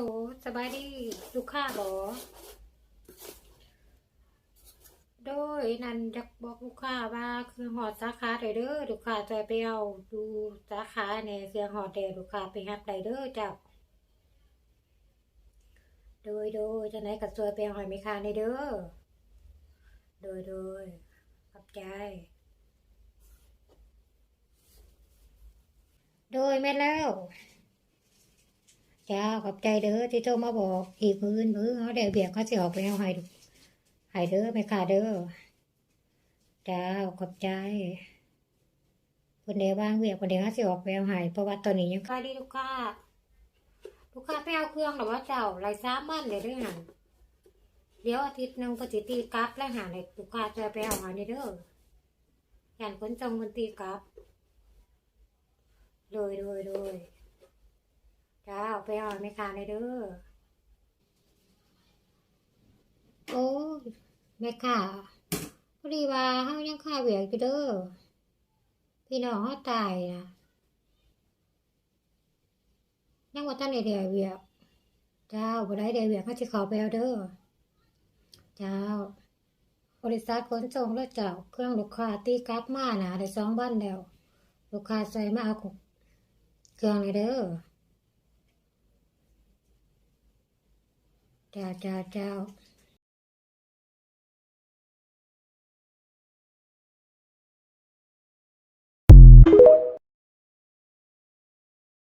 ลสบายดีลูกค้าบอโดยนันจะบอกลูกค้าว่าเครื่องหอดสาขาได้เด้อลูกค้าจะไปเอาดูสาขาในเครื่องหอดแดลูกค้าไปฮับได้เด้อจ้ะโดยโดยจะไหนกับซวยไปหอยไม่คาในเด้อโดยโดยขอบใจ โดยแม่แล้ว จ้าขอบใจเด้อที่โทรมาบอกอีกพื้นพื้นเขาเดี๋ยวเบียกเขาสิออกไปเอาให้ดูให้เด้อแม่ค่ะเด้อจ้าขอบใจคนเดียวว่างเบียกคนเดียวเขาสิออกไปเอาให้เพราะว่าตอนนี้ยังค่าดีลูกค้าลูกค้าไปเอาเครื่องหรอว่าเจ้าไรซ้ำบ้านเลยด้วยหันเดี๋ยวอาทิตย์หนึ่งปฏิตีกลับแล้วหาเลยลูกค้าจะไปเอาห้ในเด้อยันคนจงคนตีกลับโดยโดยโดย ไปเอาไม่ขาดเลยเด้อ โอ้แม่ค่ะพอดีว่าเฮายังค่าเวียกอยู่เด้อ พี่น้องเฮาตายนะยังว่าท่านได้เดียเวียก เจ้าบ่ได้เดียเวียกเขาสิเข้าไปเอาเด้อ เจ้า บริษัทขนส่งแล้วเจ้าเครื่องลูกค้าตีกลับมานะได้สองบ้านแล้ว ลูกค้าใส่มาเอาของเครื่องเลยเด้อ จ้าจ้าเจ้า